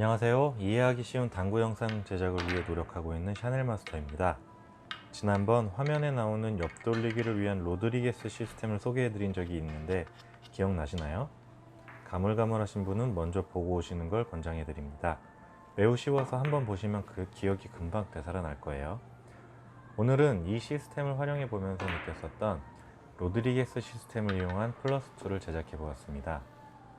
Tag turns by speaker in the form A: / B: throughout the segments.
A: 안녕하세요. 이해하기 쉬운 당구 영상 제작을 위해 노력하고 있는 샤넬 마스터입니다. 지난번 화면에 나오는 옆돌리기를 위한 로드리게스 시스템을 소개해 드린 적이 있는데 기억나시나요? 가물가물하신 분은 먼저 보고 오시는 걸 권장해 드립니다. 매우 쉬워서 한번 보시면 그 기억이 금방 되살아날 거예요. 오늘은 이 시스템을 활용해 보면서 느꼈었던 로드리게스 시스템을 이용한 플러스 2를 제작해 보았습니다.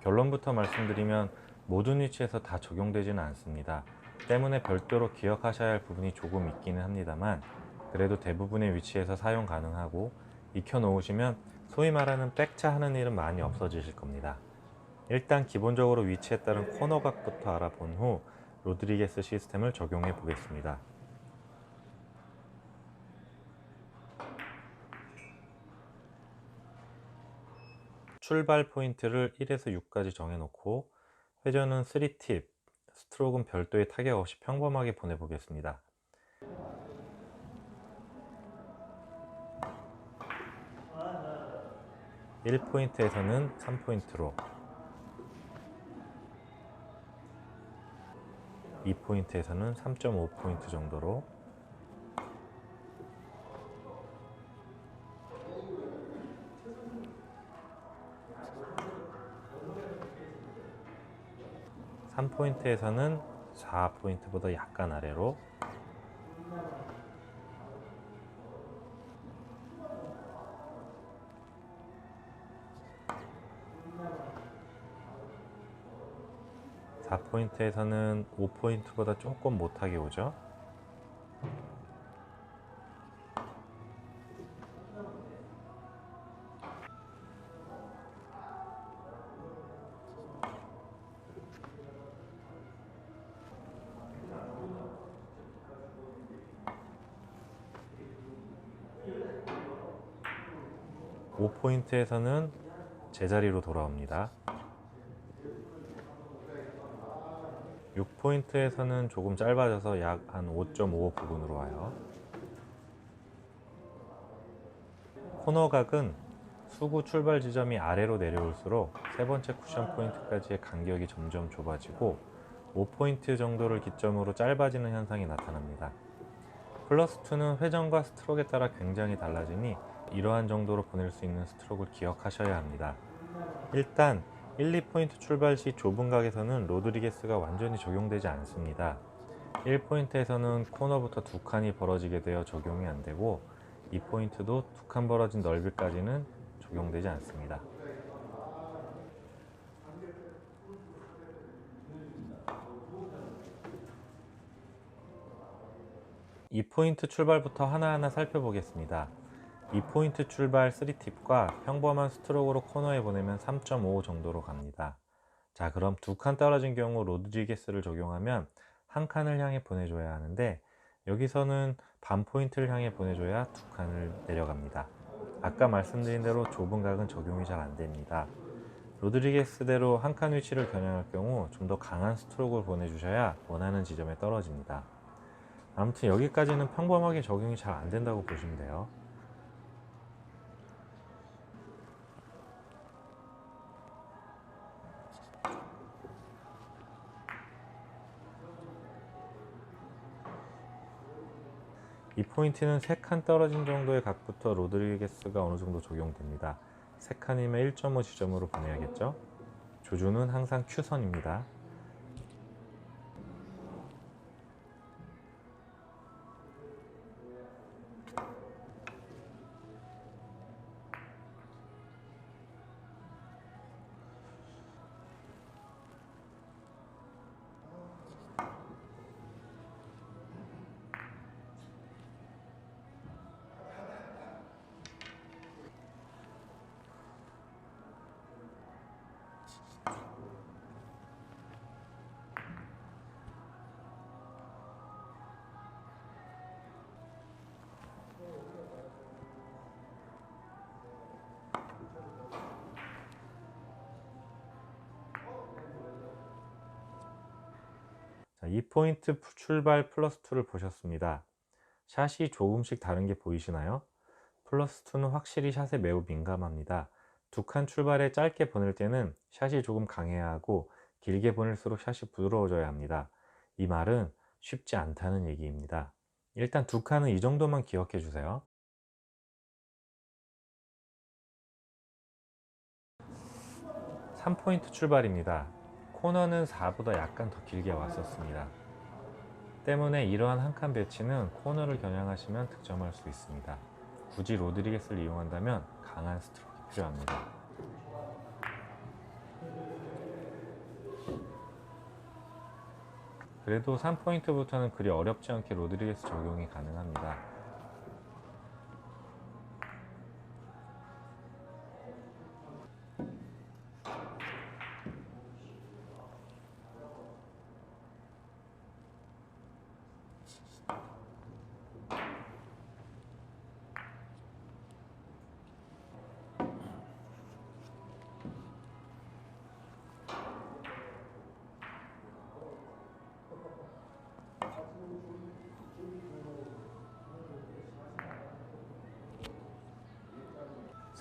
A: 결론부터 말씀드리면 모든 위치에서 다 적용되지는 않습니다. 때문에 별도로 기억하셔야 할 부분이 조금 있기는 합니다만 그래도 대부분의 위치에서 사용 가능하고 익혀 놓으시면 소위 말하는 백차 하는 일은 많이 없어지실 겁니다. 일단 기본적으로 위치에 따른 코너각부터 알아본 후 로드리게스 시스템을 적용해 보겠습니다. 출발 포인트를 1에서 6까지 정해놓고 회전은 3팁, 스트로크는 별도의 타격 없이 평범하게 보내보겠습니다. 일 포인트에서는 3포인트로 2포인트에서는 3.5포인트 정도로 삼포인트에서는 4포인트보다 약간 아래로 사포인트에서는 5포인트보다 조금 못하게 오죠. 오포인트에서는 제자리로 돌아옵니다. 6포인트에서는 조금 짧아져서 약 한 5.5 부분으로 와요. 코너각은 수구 출발 지점이 아래로 내려올수록 세 번째 쿠션 포인트까지의 간격이 점점 좁아지고 5포인트 정도를 기점으로 짧아지는 현상이 나타납니다. 플러스 2는 회전과 스트로크에 따라 굉장히 달라지니 이러한 정도로 보낼 수 있는 스트로크를 기억하셔야 합니다. 일단 1, 2포인트 출발 시 좁은 각에서는 로드리게스가 완전히 적용되지 않습니다. 1포인트에서는 코너부터 두 칸이 벌어지게 되어 적용이 안 되고 2포인트도 두 칸 벌어진 넓이까지는 적용되지 않습니다. 이 포인트 출발부터 하나하나 살펴보겠습니다. 2포인트 출발 3팁과 평범한 스트로크로 코너에 보내면 3.5 정도로 갑니다. 자, 그럼 두 칸 떨어진 경우 로드리게스를 적용하면 한 칸을 향해 보내줘야 하는데 여기서는 반 포인트를 향해 보내줘야 두 칸을 내려갑니다. 아까 말씀드린 대로 좁은 각은 적용이 잘 안 됩니다. 로드리게스대로 한 칸 위치를 겨냥할 경우 좀 더 강한 스트로크를 보내주셔야 원하는 지점에 떨어집니다. 아무튼 여기까지는 평범하게 적용이 잘 안 된다고 보시면 돼요. 이 포인트는 3칸 떨어진 정도의 각부터 로드리게스가 어느 정도 적용됩니다. 3칸이면 1.5 지점으로 보내야겠죠? 조준은 항상 Q선입니다. 2포인트 출발 플러스 2를 보셨습니다. 샷이 조금씩 다른 게 보이시나요? 플러스 2는 확실히 샷에 매우 민감합니다. 두 칸 출발에 짧게 보낼 때는 샷이 조금 강해야 하고 길게 보낼수록 샷이 부드러워져야 합니다. 이 말은 쉽지 않다는 얘기입니다. 일단 두 칸은 이 정도만 기억해 주세요. 삼포인트 출발입니다. 코너는 4보다 약간 더 길게 왔었습니다. 때문에 이러한 한 칸 배치는 코너를 겨냥하시면 득점할 수 있습니다. 굳이 로드리게스를 이용한다면 강한 스트로크가 필요합니다. 그래도 3포인트부터는 그리 어렵지 않게 로드리게스 적용이 가능합니다.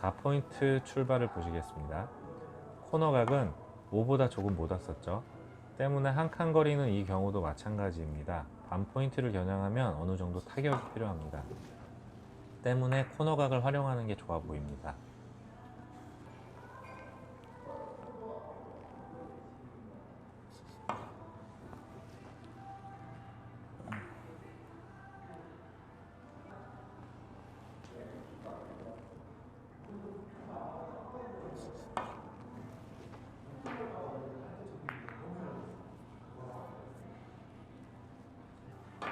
A: (4) 포인트 출발을 보시겠습니다. 코너각은 5보다 조금 못 왔었죠. 때문에 한 칸 거리는 이 경우도 마찬가지입니다. 반 포인트를 겨냥하면 어느 정도 타격이 필요합니다. 때문에 코너각을 활용하는 게 좋아 보입니다.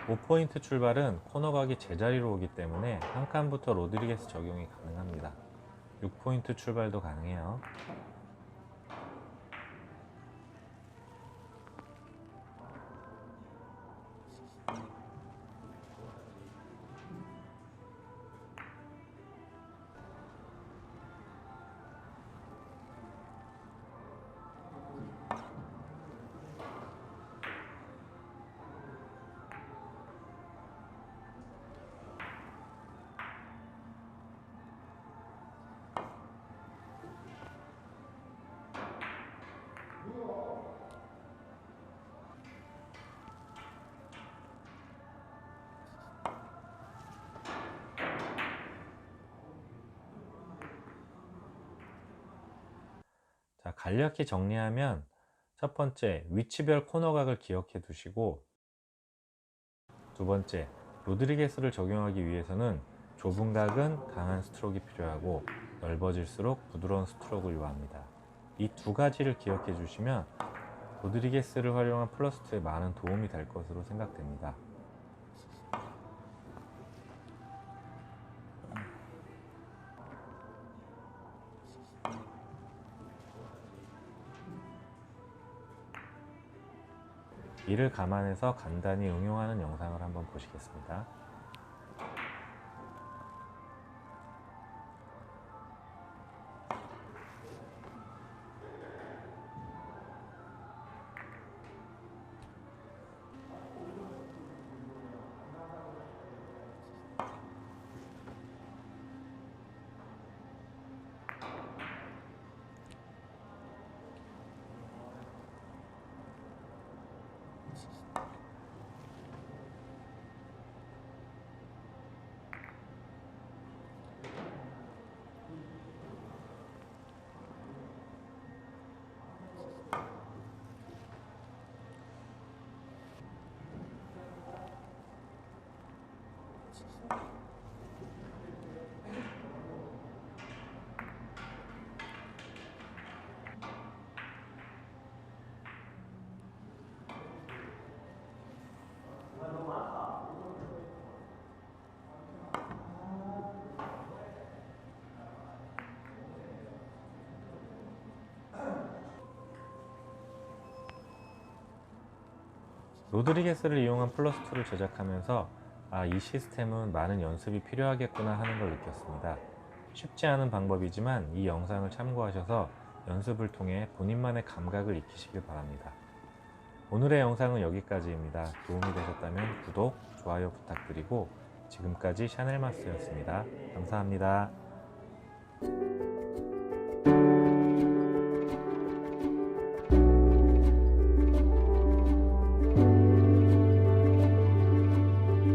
A: (5) 포인트 출발은 코너각이 제자리로 오기 때문에 한 칸부터 로드리게스 적용이 가능합니다. (6) 포인트 출발도 가능해요. 간략히 정리하면 첫 번째, 위치별 코너각을 기억해 두시고 두 번째, 로드리게스를 적용하기 위해서는 좁은 각은 강한 스트로크가 필요하고 넓어질수록 부드러운 스트로크를 요합니다. 이 두 가지를 기억해 주시면 로드리게스를 활용한 플러스2에 많은 도움이 될 것으로 생각됩니다. 이를 감안해서 간단히 응용하는 영상을 한번 보시겠습니다. 로드리게스를 이용한 플러스2를 제작하면서 아, 이 시스템은 많은 연습이 필요하겠구나 하는 걸 느꼈습니다. 쉽지 않은 방법이지만 이 영상을 참고하셔서 연습을 통해 본인만의 감각을 익히시길 바랍니다. 오늘의 영상은 여기까지입니다. 도움이 되셨다면 구독, 좋아요 부탁드리고 지금까지 샤넬마스였습니다. 감사합니다.